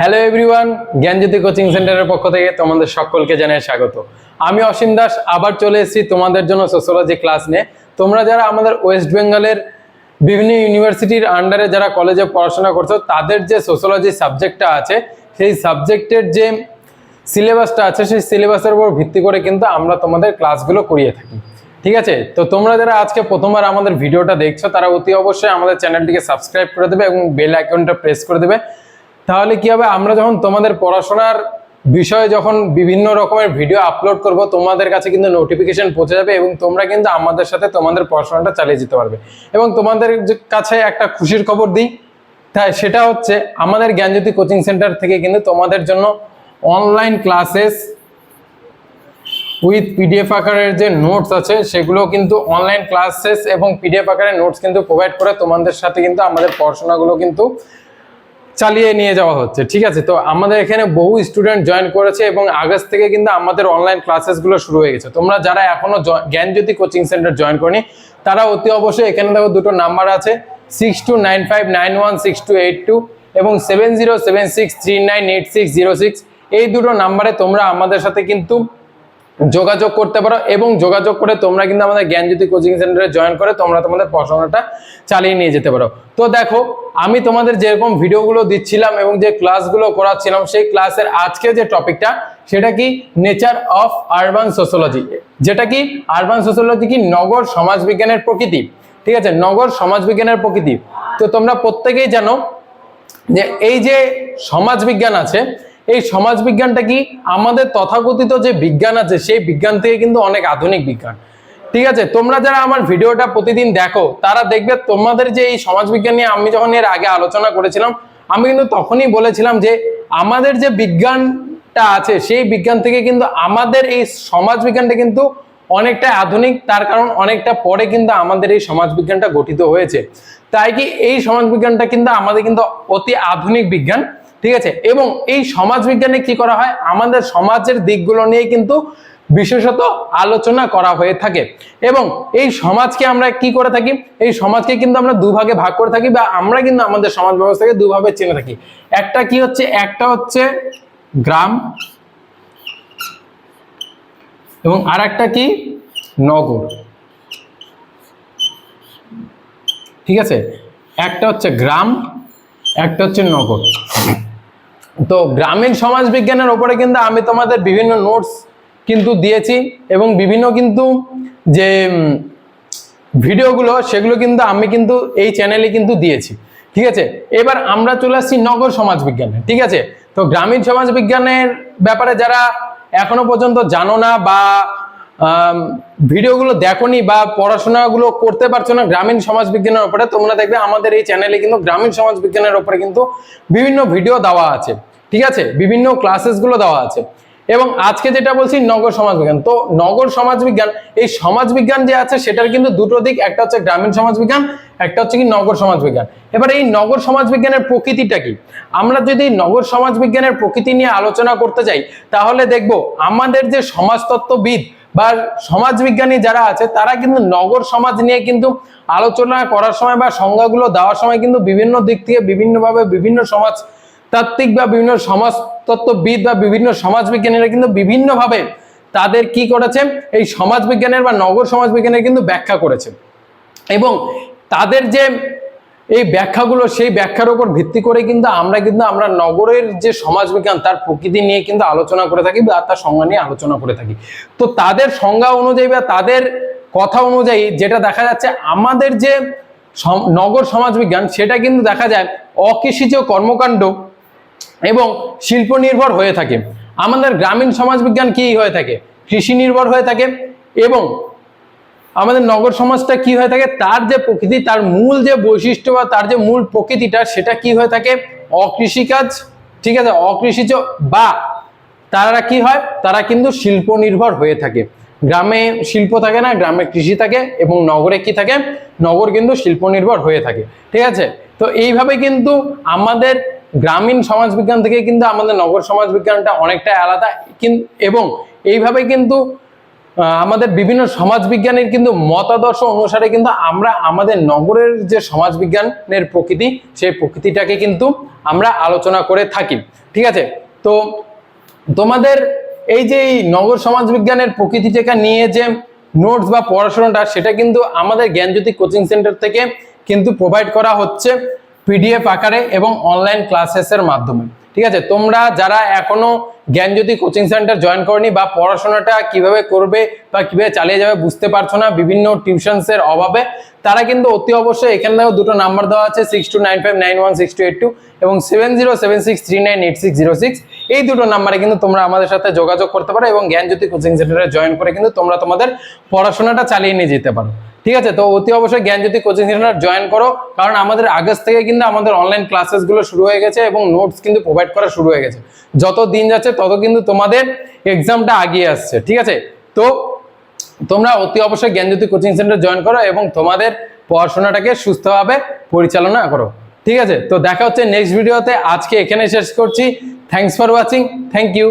Hello everyone জ্ঞানজ্যোতি coaching সেন্টারের পক্ষ থেকে তোমাদের সকলকে জানাই স্বাগত। আমি অসীম দাস, আবার চলে এসেছি তোমাদের জন্য সোশ্যোলজি ক্লাস নিয়ে। তোমরা যারা আমাদের ওয়েস্ট বেঙ্গলের বিভিন্ন ইউনিভার্সিটির আন্ডারে যারা কলেজে পড়াশোনা করছ, তাদের যে সোশ্যোলজি সাবজেক্টটা আছে, সেই সাবজেক্টের যে সিলেবাসটা আছে, সেই সিলেবাসের উপর ভিত্তি করে কিন্তু আমরা তোমাদের ক্লাসগুলো করিয়ে থাকি। ঠিক আছে? তো তোমরা যারা আজকে প্রথমবার আমাদের ভিডিওটা দেখছ, তারা অতি অবশ্যই আমাদের চ্যানেলটিকে সাবস্ক্রাইব করে দেবে এবং বেল আইকনটা প্রেস করে দেবে। তাহলে কি হবে? আমরা যখন তোমাদের পড়াশোনার বিষয়ে যখন বিভিন্ন রকমের ভিডিও আপলোড করব, তোমাদের কাছে কিন্তু নোটিফিকেশন পৌঁছে যাবে এবং তোমরা কিন্তু আমাদের সাথে তোমাদের পড়াশোনাটা চালিয়ে যেতে পারবে। এবং তোমাদের কাছে একটা খুশির খবর দিই, তাই সেটা হচ্ছে আমাদের জ্ঞানজ্যোতি কোচিং সেন্টার থেকে কিন্তু তোমাদের জন্য অনলাইন ক্লাসেস উইথ পিডিএফ আকারের যে নোটস আছে, সেগুলো কিন্তু অনলাইন ক্লাসেস এবং পিডিএফ আকারের নোটস কিন্তু প্রোভাইড করে তোমাদের সাথে কিন্তু আমাদের পড়াশোনাগুলো কিন্তু চালিয়ে নিয়ে যাওয়া হচ্ছে, ঠিক আছে? তো আমাদের এখানে বহু স্টুডেন্ট জয়েন করেছে এবং আগস্ট থেকে কিন্তু আমাদের অনলাইন ক্লাসেসগুলো শুরু হয়ে গেছে। তোমরা যারা এখনও জ্ঞানজ্যোতি কোচিং সেন্টার জয়েন করনি, তারা অতি অবশ্যই এখানে দেখো দুটো নাম্বার আছে six two nine five nine one six two eight two এবং seven zero seven six three nine eight six zero six এই দুটো নাম্বারে তোমরা আমাদের সাথে কিন্তু যোগাযোগ করতে পারো এবং যোগাযোগ করে তোমরা কিন্তু আমাদের জ্ঞানজ্যোতি কোচিং সেন্টারে জয়েন করে তোমরা তোমাদের পড়াশোনাটা চালিয়ে নিয়ে যেতে পারো। তো দেখো, আমি তোমাদের যেরকম ভিডিওগুলো দিচ্ছিলাম এবং যে ক্লাসগুলো করাচ্ছিলাম, সেই ক্লাসের আজকে যে টপিকটা সেটা কি নেচার অফ আরবান সোশ্যোলজি যেটা কি আরবান সোশ্যোলজি কি নগর সমাজবিজ্ঞানের প্রকৃতি? ঠিক আছে, নগর সমাজবিজ্ঞানের প্রকৃতি। তো তোমরা প্রত্যেকেই জানো যে এই যে সমাজবিজ্ঞান আছে এই সমাজবিজ্ঞানটা কি? আমাদের তথাকথিত যে বিজ্ঞান আছে, সেই বিজ্ঞান থেকে কিন্তু অনেক আধুনিক বিজ্ঞান। ঠিক আছে? তোমরা যারা আমার ভিডিওটা প্রতিদিন দেখো, তারা দেখবে তোমাদের যে এই সমাজবিজ্ঞান নিয়ে আমি যখন এর আগে আলোচনা করেছিলাম, আমি কিন্তু তখনই বলেছিলাম যে আমাদের যে বিজ্ঞানটা আছে, সেই বিজ্ঞান থেকে কিন্তু আমাদের এই সমাজবিজ্ঞানটা কিন্তু অনেকটা আধুনিক, তার কারণ অনেকটা পরে কিন্তু আমাদের এই সমাজবিজ্ঞানটা গঠিত হয়েছে। তাই কি এই সমাজবিজ্ঞানটা কিন্তু আমাদের কিন্তু অতি আধুনিক বিজ্ঞান? ঠিক আছে? এবং এই সমাজবিজ্ঞানে কি করা হয়? আমাদের সমাজের দিকগুলো নিয়ে কিন্তু বিশেষত আলোচনা করা হয়ে থাকে। এবং এই সমাজকে আমরা কি করে থাকি? এই সমাজকে কিন্তু আমরা দুভাগে ভাগ করে থাকি বা আমরা কিন্তু আমাদের সমাজ ব্যবস্থাকে দুভাবে চেনে থাকি। একটা কি হচ্ছে? একটা হচ্ছে গ্রাম এবং আর একটা কি? নগর। ঠিক আছে? একটা হচ্ছে গ্রাম, একটা হচ্ছে নগর। তো গ্রামীণ সমাজ বিজ্ঞানের ওপরে কিন্তু আমি তোমাদের বিভিন্ন নোটস কিন্তু দিয়েছি এবং বিভিন্ন কিন্তু যে ভিডিওগুলো সেগুলো কিন্তু আমি কিন্তু এই চ্যানেলে কিন্তু দিয়েছি। ঠিক আছে? এবার আমরা চলে আসছি নগর সমাজ বিজ্ঞানে ঠিক আছে? তো গ্রামীণ সমাজ বিজ্ঞানের ব্যাপারে যারা এখনও পর্যন্ত জানো না বা ভিডিওগুলো দেখোনি বা পড়াশোনাগুলো করতে পারছ না গ্রামীণ সমাজ বিজ্ঞানের উপরে তোমরা দেখবে আমাদের এই চ্যানেলে কিন্তু গ্রামীণ সমাজ বিজ্ঞানের ওপরে কিন্তু বিভিন্ন ভিডিও দেওয়া আছে। ঠিক আছে? বিভিন্ন ক্লাসেসগুলো দেওয়া আছে। এবং আজকে যেটা বলছি, নগর সমাজবিজ্ঞান। তো নগর সমাজবিজ্ঞান, এই সমাজবিজ্ঞান যে আছে, সেটার কিন্তু দুটো দিক, একটা হচ্ছে গ্রামীণ সমাজবিজ্ঞান, একটা হচ্ছে কি নগর সমাজবিজ্ঞান। এবার এই নগর সমাজবিজ্ঞানের প্রকৃতিটা কি? আমরা যদি নগর সমাজবিজ্ঞানের প্রকৃতি নিয়ে আলোচনা করতে যাই, তাহলে দেখব আমাদের যে সমাজতত্ত্ববিদ বা সমাজবিজ্ঞানী যারা আছে, তারা কিন্তু নগর সমাজ নিয়ে কিন্তু আলোচনা করার সময় বা সংজ্ঞাগুলো দেওয়ার সময় কিন্তু বিভিন্ন দিক থেকে বিভিন্নভাবে বিভিন্ন সমাজ তাত্ত্বিক বা বিভিন্ন সমাজতত্ত্ববিদ বা বিভিন্ন সমাজবিজ্ঞানীরা কিন্তু বিভিন্নভাবে তাদের কি করেছে? এই সমাজবিজ্ঞানের বা নগর সমাজবিজ্ঞানের কিন্তু ব্যাখ্যা করেছে। এবং তাদের যে এই ব্যাখ্যাগুলো, সেই ব্যাখ্যার উপর ভিত্তি করে কিন্তু আমরা কিন্তু আমরা নগরের যে সমাজবিজ্ঞান তার প্রকৃতি নিয়ে কিন্তু আলোচনা করে থাকি বা তার সংজ্ঞা নিয়ে আলোচনা করে থাকি। তো তাদের সংজ্ঞা অনুযায়ী বা তাদের কথা অনুযায়ী যেটা দেখা যাচ্ছে, আমাদের যে নগর সমাজবিজ্ঞান সেটা কিন্তু দেখা যায় অকৃষিজ কর্মকাণ্ড এবং শিল্প নির্ভর হয়ে থাকে। আমাদের গ্রামীণ সমাজবিজ্ঞান কি হয়ে থাকে? কৃষি নির্ভর হয়ে থাকে এবং আমাদের নগর সমাজটা কি হয়ে থাকে? তার যে প্রকৃতি, তার মূল যে বৈশিষ্ট্য বা তার যে মূল প্রকৃতিটা, সেটা কি হয়ে থাকে? অকৃষিকাজ, ঠিক আছে? অকৃষিজ বা তারা কি হয়? তারা কিন্তু শিল্প নির্ভর হয়ে থাকে। গ্রামে শিল্প থাকে না, গ্রামে কৃষি থাকে এবং নগরে কি থাকে? নগর কিন্তু শিল্প নির্ভর হয়ে থাকে। ঠিক আছে? তো এইভাবে কিন্তু আমাদের গ্রামীণ সমাজবিজ্ঞান থেকে কিন্তু আমাদের নগর সমাজবিজ্ঞানটা অনেকটা আলাদা। এবং এইভাবে কিন্তু আমাদের বিভিন্ন সমাজবিজ্ঞানের কিন্তু মতাদর্শ অনুসারে কিন্তু আমরা আমাদের নগরের যে সমাজবিজ্ঞানের প্রকৃতি, সেই প্রকৃতিটাকে কিন্তু আমরা আলোচনা করে থাকি। ঠিক আছে? তো তোমাদের এই যে নগর সমাজবিজ্ঞানের প্রকৃতিটাকে নিয়ে যে নোটস বা পড়াশোনাটা, সেটা কিন্তু আমাদের জ্ঞানজ্যোতি কোচিং সেন্টার থেকে কিন্তু প্রোভাইড করা হচ্ছে। পিডিএফ আকারে এবং অনলাইন ক্লাসেসের মাধ্যমে। ঠিক আছে? তোমরা যারা এখনও জ্ঞানজ্যোতি কোচিং সেন্টার জয়েন করনি বা পড়াশোনাটা কীভাবে করবে বা কীভাবে চালিয়ে যাবে বুঝতে পারছ না, বিভিন্ন টিউশনসের অভাবে, তারা কিন্তু অতি অবশ্যই এখান দেখো দুটো নাম্বার দেওয়া আছে six two nine five nine one six two eight two এবং seven zero seven six three nine eight six zero six এই দুটো নাম্বারে কিন্তু তোমরা আমাদের সাথে যোগাযোগ করতে পারো এবং জ্ঞানজ্যোতি কোচিং সেন্টারে জয়েন করে কিন্তু তোমরা তোমাদের পড়াশোনাটা চালিয়ে নিয়ে যেতে পারো। ঠিক আছে? তো অতি অবশ্যই জ্ঞানজ্যোতি কোচিং সেন্টার জয়েন করো। কারণ আমাদের আগস্ট থেকে কিন্তু আমাদের অনলাইন ক্লাসেসগুলো শুরু হয়ে গেছে এবং নোটস কিন্তু প্রোভাইড করা শুরু হয়ে গেছে। যত দিন যাচ্ছে, তত কিন্তু তোমাদের এক্সামটা আগিয়ে আসছে, ঠিক আছে? তো তোমরা অতি অবশ্যই জ্ঞানজ্যোতি কোচিং সেন্টার জয়েন করো এবং তোমাদের পড়াশোনাটাকে সুস্থভাবে পরিচালনা করো, ঠিক আছে? তো দেখা হচ্ছে নেক্সট ভিডিওতে আজকে এখানে শেষ করছি। Thanks for watching thank you